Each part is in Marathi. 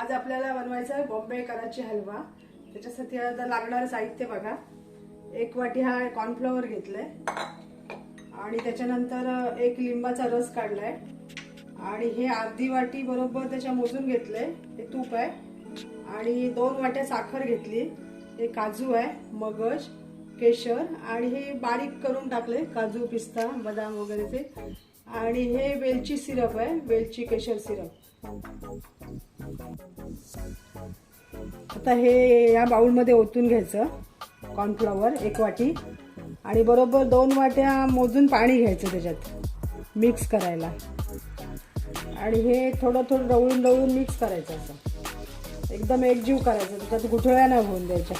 आज आपल्याला बनवायचा आहे बॉम्बे कराची हलवा. त्याच्यासाठी आता लागणारं साहित्य बघा. एक वाटी हा कॉर्नफ्लॉवर घेतलाय. आणि त्याच्यानंतर एक लिंबाचा रस काढलाय. आणि हे अर्धी वाटी बरोबर त्याच्या मोजून घेतलंय. हे तूप आहे. आणि दोन वाट्या साखर घेतली. हे काजू आहे मगज केशर आणि हे बारीक करून टाकले काजू पिस्ता बदाम वगैरे ते. आणि हे वेलची सिरप आहे वेलची केशर सिरप. आता हे या बाउलमध्ये ओतून घ्यायचं कॉर्नफ्लॉवर एक वाटी. आणि बरोबर दोन वाट्या मोजून पाणी घ्यायचं त्याच्यात मिक्स करायला. आणि हे थोडं थोडं डवळून डवळून मिक्स करायचं असं. एकदम एकजीव करायचं त्याच्यात गुठळ्या नाही होऊन द्यायच्या.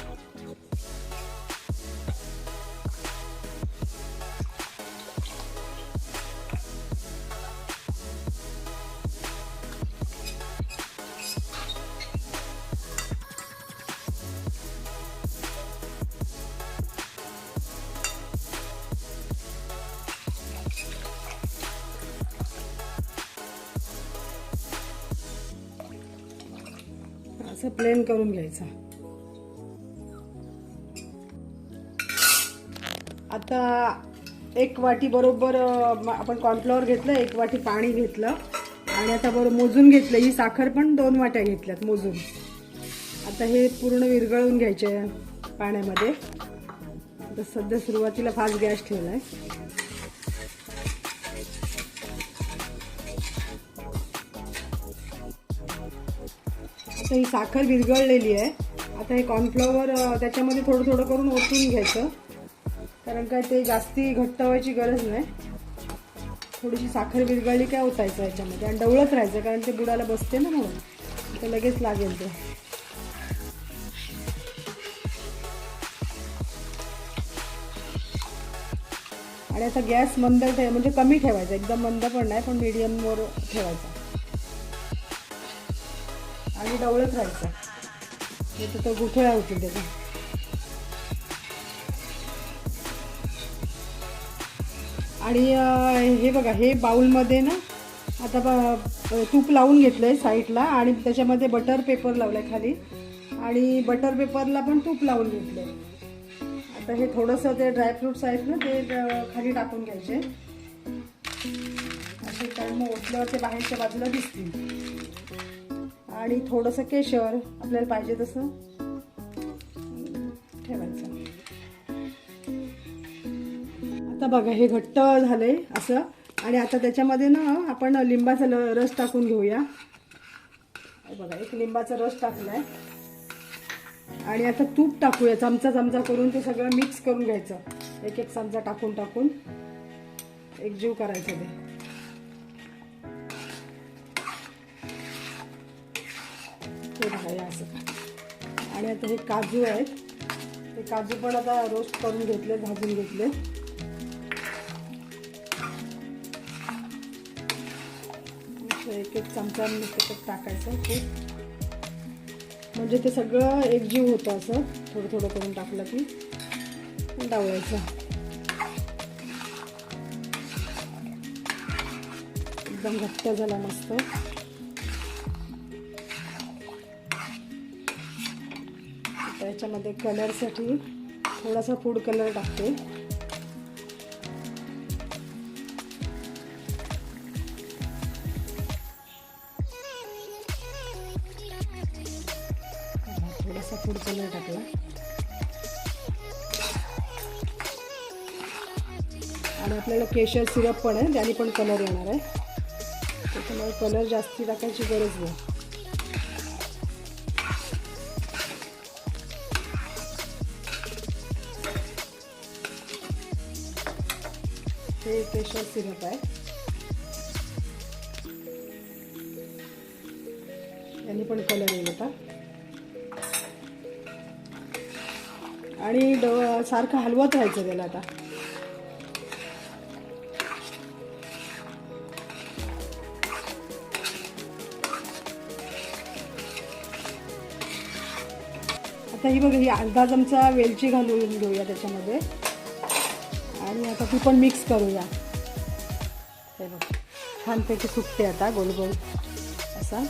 असं प्लेन करून घ्यायचं. आता एक वाटी बरोबर आपण कॉर्नफ्लॉवर घेतलं एक वाटी पाणी घेतलं. आणि आता बरोबर मोजून घेतलं. ही साखर पण दोन वाट्या घेतल्यात मोजून. आता हे पूर्ण विरघळून घ्यायचे पाण्यामध्ये. आता सध्या सुरुवातीला फास्ट गॅस ठेवला आहे तर ही साखर विरघळलेली आहे. आता हे कॉर्नफ्लॉवर त्याच्यामध्ये थोडं थोडं करून ओतून घ्यायचं. कारण काय ते जास्ती घट्ट व्हायची गरज नाही. थोडीशी साखर विरघळली काय ओतायचं याच्यामध्ये. आणि डवळत राहायचं कारण ते बुडाला बसते ना म्हणून. ते लगेच लागेल ते. आणि असा गॅस मंद ठेवा म्हणजे कमी ठेवायचा. एकदम मंद पण नाही पण मीडियमवर ठेवायचा. आणि डवळत राहायचं. नाही तर गुठळ्या होतील त्याचा आणि हे बघा हे बाउलमध्ये ना आता ब- तूप लावून घेतलं आहे साईडला आणि त्याच्यामध्ये बटर पेपर लावलं आहे खाली. आणि बटर पेपरला पण तूप लावून घेतलं आहे आता हे थोडंसं ते ड्रायफ्रुट्स आहेत ना ते खाली टाकून घ्यायचे. असे कारण मग ओतल्यावर ते बाहेरच्या बाजूला दिसतील. आणि थोडंसं केशर आपल्याला पाहिजे तसं. ठेवायचं. आता बघा हे घट्ट झालंय असं. आणि आता त्याच्यामध्ये ना आपण लिंबाचा रस टाकून घेऊया. बघा एक लिंबाचा रस टाकलाय. आणि आता तूप टाकूया चमचा चमचा करून ते सगळं मिक्स करून घ्यायचं. एक एक चमचा टाकून टाकून एकजीव करायचं ते. आणि आता हे काजू आहेत. हे काजू पण आता रोस्ट करून घेतले भाजून घेतले. एक एक चमचा त्याच्यात टाकायचं खूप. म्हणजे ते सगळं एकजीव होतं असं. थोडं थोडं करून टाकलं की डावळायचं. एकदम घट्ट झाला मस्त. याच्यामध्ये कलरसाठी थोडासा फूड कलर टाकते. थोडासा फूड कलर टाकला. आणि आपल्याला केशर सिरप पण आहे त्याने पण कलर येणार आहे. त्याच्यामुळे कलर जास्ती टाकायची गरज नाही. हे केशर सिरप आहे. यांनी पण कलर येईल आता. आणि ड सारखं हलवत राहायचं त्याला आता. आता ही बघा ही अर्धा चमचा वेलची घालून घेऊया त्याच्यामध्ये. आणि आता ती पण मिक्स करूया. हे बघ छानपैकी सुटते आता गोल गोल. असा.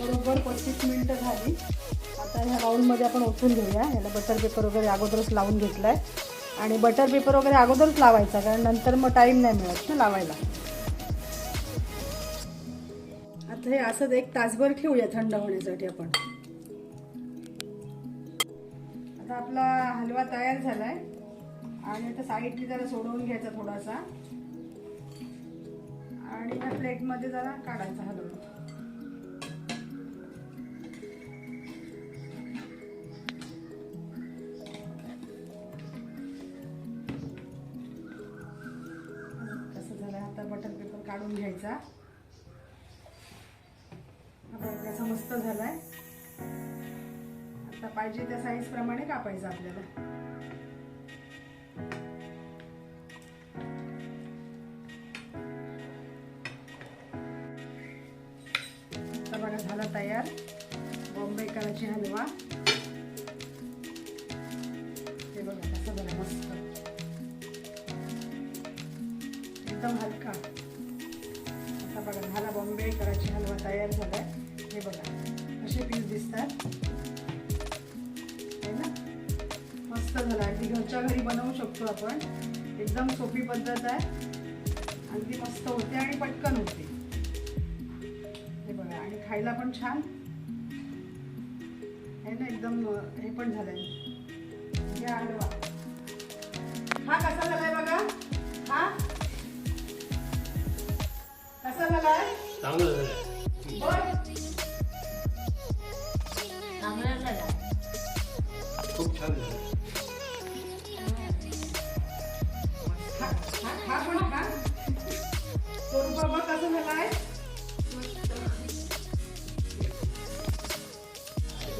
बरोबर पस्तीस मिनटं झाली. आता ह्या राऊंडमध्ये आपण ओतून घेऊया. ह्याला बटर पेपर वगैरे अगोदरच लावून घेतला आहे आणि बटर पेपर वगैरे अगोदरच लावायचा कारण नंतर मग टाईम नाही मिळत ना लावायला. आता हे असंच एक तासभर ठेवूया थंड होण्यासाठी आपण. आता आपला हलवा तयार झालाय. आणि आता साईडने जरा सोडवून घ्यायचा थोडासा. आणि या प्लेटमध्ये जरा काढायचा हलवा. काढून घ्यायचा. आता मस्त झालाय. आता पाहिजे त्या साईज प्रमाणे कापायचं आपल्याला. आता बघा झाला तयार. बॉम्बे करायची हलवा. ते बघा कसं झालं मस्त. एकदम हलका. बघा झाला बॉम्बे करायची हलवा तयार झालाय. हे बघा असे पीस दिसतात. है ना? मस्त झाला. अगदी घरच्या घरी बनवू शकतो आपण. एकदम सोपी पद्धत आहे. अगदी मस्त होते आणि पटकन होते. हे बघा आणि खायला पण छान. आहे ना? एकदम हे पण झालंय. या हलवा. हा कसा झालाय बघा? हा? कसा झालं. चांगला झाला. खूप छान झालं. हा पण खा. स्वरूप बाबा कसा झालाय?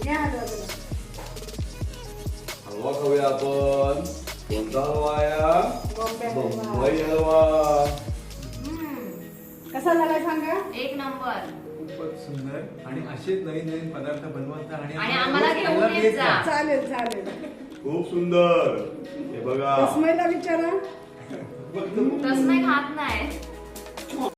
या हलवा खाऊया आपण. कोणता हलवा हलवा. मुंबई हलवा. कसा झालाय सांगा? एक नंबर. खूपच सुंदर. आणि असेच नवीन नवीन पदार्थ बनवत आणि आणि आम्हाला घेऊन येत. चालेल चालेल. खूप सुंदर. हे बघा. रसमईला विचारा. तसं खात नाही.